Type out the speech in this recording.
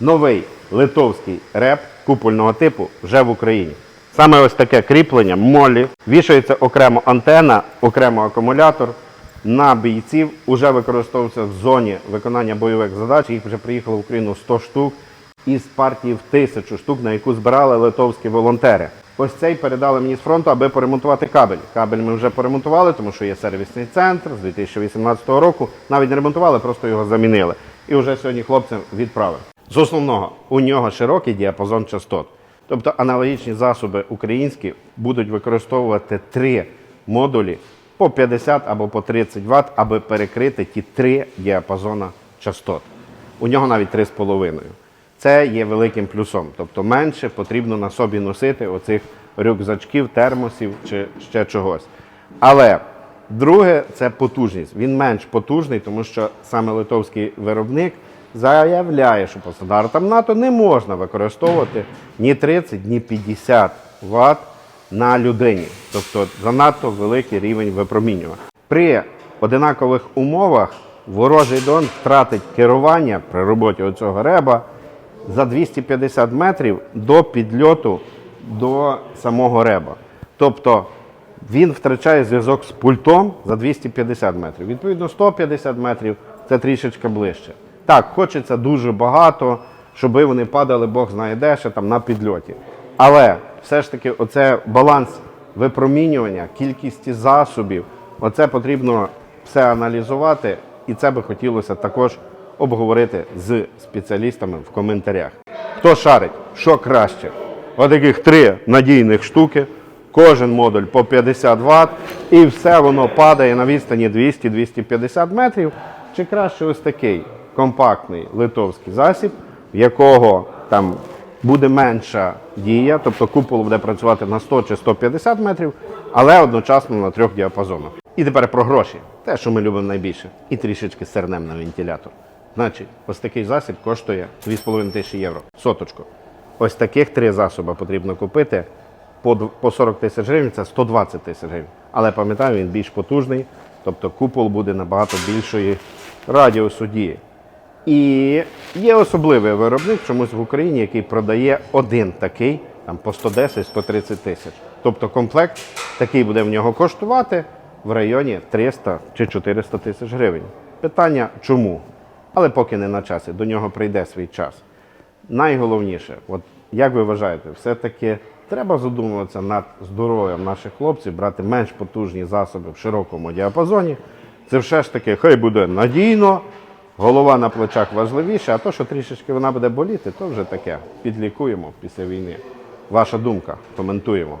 новий литовський реп купольного типу вже в Україні. Саме ось таке кріплення молі, вішається окремо антена, окремо акумулятор на бійців, вже використовується в зоні виконання бойових задач. Їх вже приїхало в Україну 100 штук із партії в тисячу штук, на яку збирали литовські волонтери. Ось цей передали мені з фронту, аби поремонтувати кабель. Кабель ми вже поремонтували, тому що є сервісний центр з 2018 року. Навіть не ремонтували, просто його замінили. І вже сьогодні хлопцям відправив. З основного у нього широкий діапазон частот. Тобто аналогічні засоби українські будуть використовувати три модулі по 50 або по 30 Вт, аби перекрити ті три діапазона частот. У нього навіть 3,5. Це є великим плюсом. Тобто менше потрібно на собі носити оцих рюкзачків, термосів чи ще чогось. Але друге це потужність. Він менш потужний, тому що саме литовський виробник заявляє, що по стандартам НАТО не можна використовувати ні 30, ні 50 Вт на людині. Тобто занадто великий рівень випромінювання. При одинакових умовах ворожий дрон втратить керування при роботі оцього реба за 250 метрів до підльоту до самого реба. Тобто він втрачає зв'язок з пультом за 250 метрів. Відповідно, 150 метрів це трішечки ближче. Так, хочеться дуже багато, щоб вони падали, Бог знає де, ще там на підльоті. Але все ж таки, оце баланс випромінювання, кількості засобів, оце потрібно все аналізувати, і це би хотілося також обговорити з спеціалістами в коментарях. Хто шарить, що краще? Отаких три надійних штуки, кожен модуль по 50 Вт, і все воно падає на відстані 200-250 метрів. Чи краще ось такий компактний литовський засіб, в якого там буде менша дія, тобто купол буде працювати на 100 чи 150 метрів, але одночасно на трьох діапазонах. І тепер про гроші. Те, що ми любимо найбільше, і трішечки сернем на вентилятор. Значить, ось такий засіб коштує 2,5 тисячі євро. Соточку. Ось таких три засоби потрібно купити по дв- 40 тисяч гривень, це 120 тисяч гривень. Але пам'ятаю, він більш потужний, тобто купол буде набагато більшої радіусу дії. І є особливий виробник чомусь в Україні, який продає один такий там, по 110-130 тисяч. Тобто комплект такий буде в нього коштувати в районі 300 чи 400 тисяч гривень. Питання чому? Але поки не на часі, до нього прийде свій час. Найголовніше, от як ви вважаєте, все-таки треба задумуватися над здоров'ям наших хлопців, брати менш потужні засоби в широкому діапазоні. Це все ж таки хай буде надійно, голова на плечах важливіша, а то, що трішечки вона буде боліти, то вже таке. Підлікуємо після війни. Ваша думка, коментуємо.